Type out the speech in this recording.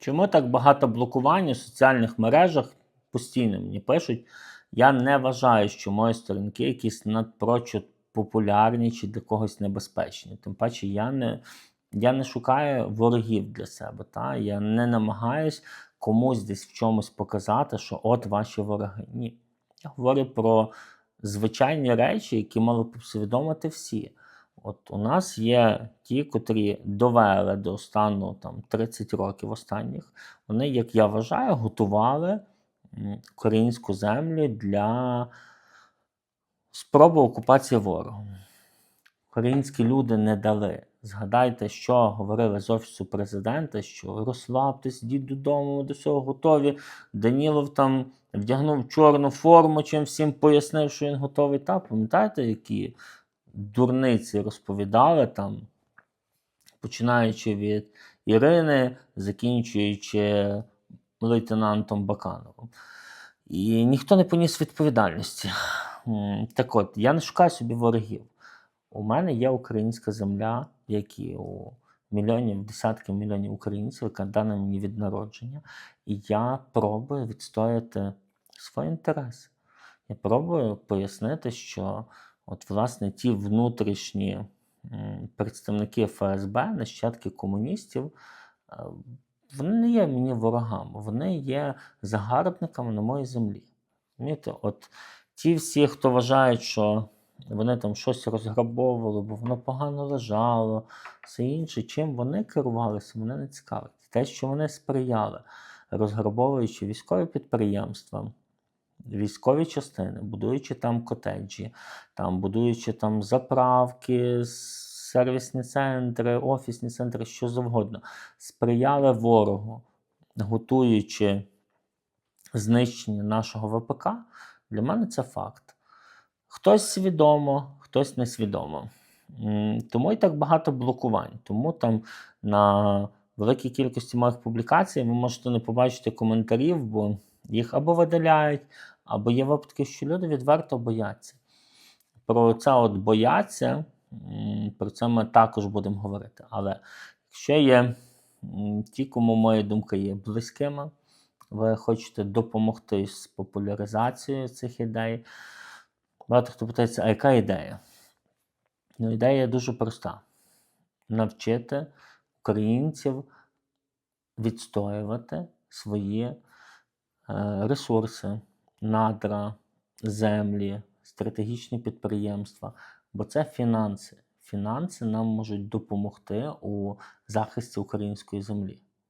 Чому так багато блокування в соціальних мережах постійно мені пишуть? Я не вважаю, що мої сторінки якісь надпрочуд популярні чи для когось небезпечні. Тим паче, я не, я не шукаю ворогів для себе. Та? Я не намагаюсь комусь десь в чомусь показати, що от ваші вороги. Ні. Я говорю про звичайні речі, які мали б усвідомити всі. От у нас є ті, котрі довели до стану там 30 років останніх. Вони, як я вважаю, готували українську землю для спроби окупації ворогом. Українські люди не дали. Згадайте, що говорили з офісу президента, що розслабтесь, йдіть додому, до всього готові. Данілов там вдягнув чорну форму, чим всім пояснив, що він готовий. Та пам'ятаєте, які дурниці розповідали там, починаючи від Ірини, закінчуючи лейтенантом Бакановим. І ніхто не поніс відповідальності. Так от, я не шукаю собі ворогів. У мене є українська земля, як і у мільйонів, десятків мільйонів українців, яка дана мені від народження. І я пробую відстояти свої інтереси. Я пробую пояснити, що от, власне, ті внутрішні представники ФСБ, нащадки комуністів, е, вони не є мені ворогами, вони є загарбниками на моїй землі. Розумієте? От ті всі, хто вважають, що вони там щось розграбовували, бо воно погано лежало, все інше, чим вони керувалися, мене не цікавить. Те, що вони сприяли, розграбовуючи військові підприємства, військові частини, будуючи там котеджі, там, будуючи там заправки, сервісні центри, офісні центри, що завгодно, сприяли ворогу, готуючи знищення нашого ВПК, для мене це факт. Хтось свідомо, хтось несвідомо. Тому і так багато блокувань. Тому там на великій кількості моїх публікацій ви можете не побачити коментарів, бо їх або видаляють, або є випадки, що люди відверто бояться. Про це от бояться, про це ми також будемо говорити. Але якщо є ті, кому мої думки є близькими, ви хочете допомогти з популяризацією цих ідей. Багато хто питається, а яка ідея? Ну, ідея дуже проста: навчити українців відстоювати свої ресурси, надра, землі, стратегічні підприємства, бо це фінанси. Фінанси нам можуть допомогти у захисті української землі.